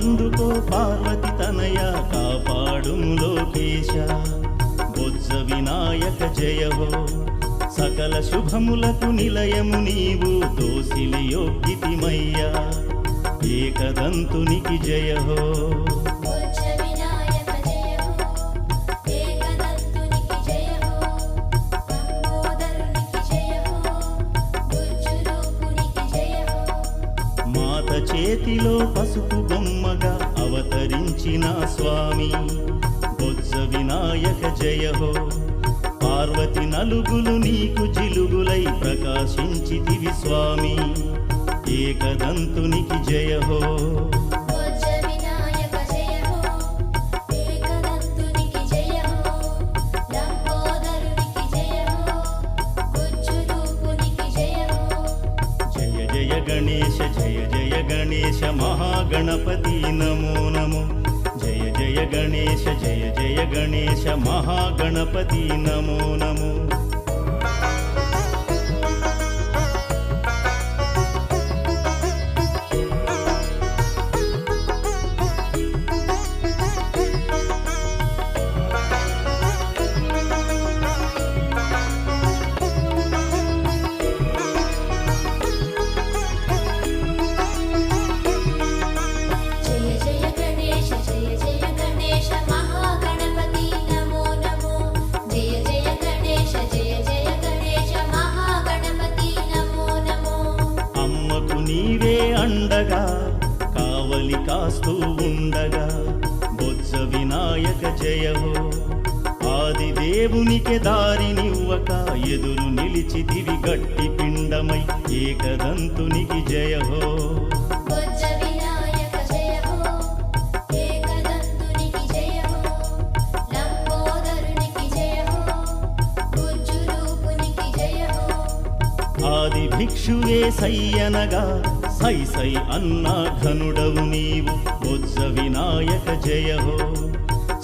అందుకో పార్వతి తనయ కాపాడు లోకేశ. బొజ్జ వినాయక జయ సకల శుభములకు నిలయము నీవు దోసిలి యోగ్యతిమయ్యా ఏకదంతునికి జయహో. చేతిలో పసుపు బొమ్మగా అవతరించిన స్వామి. బొజ్జ వినాయక జయ హో. పార్వతి నలుగులు నీకు జిలుగులై ప్రకాశించితివి స్వామి. ఏకదంతునికి జయ హో. గణేశ జయ జయ గణేశ మహాగణపతి నమో నమో. జయ జయ గణేశ జయ జయ గణేశ మహాగణపతి నమో నమో. వినాయక జయ హో ఆది దేవునికి దారినివ్వక ఎదురు నిలిచితివి గట్టి పిండమై ఏకదంతునికి జయ హో బుజ్జ వినాయక జయ హో ఏకదంతునికి జయ హో లంబోదరునికి జయ హో బుజ్జు రూపునికి జయ హో ఆది భిక్షువే సయ్యనగా సై సై అన్నా ఘనుడవు నీవు బొజ్జ వినాయక జయ హో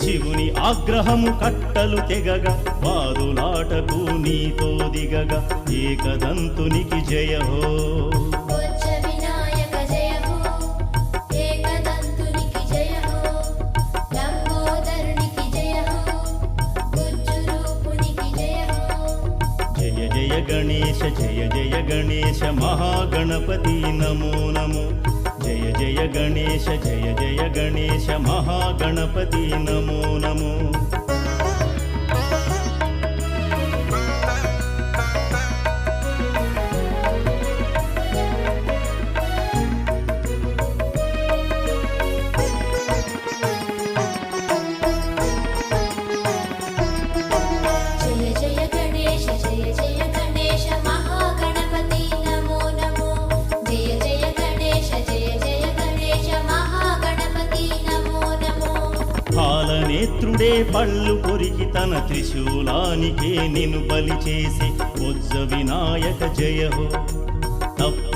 శివుని ఆగ్రహము కట్టలు తెగగా వారులాటకు నీతో దిగగా ఏకదంతునికి జయ హో బుజ్జ వినాయక జయ హో ఏకదంతునికి జయ హో లంబోదరునికి జయ హో బుజ్జు రూపునికి జయ హో జయ జయ గణేశ జయ జయ గణేశ మహాగణపతి నమో నమో. జయ జయ గణేశ జయ జయ గణేశ మహాగణపతి నమో నమో. పాలనేత్రుడే పళ్ళు పొరికి తన త్రిశూలానికే నిన్ను బలి చేసి బొజ్జ వినాయక జయ తప్పు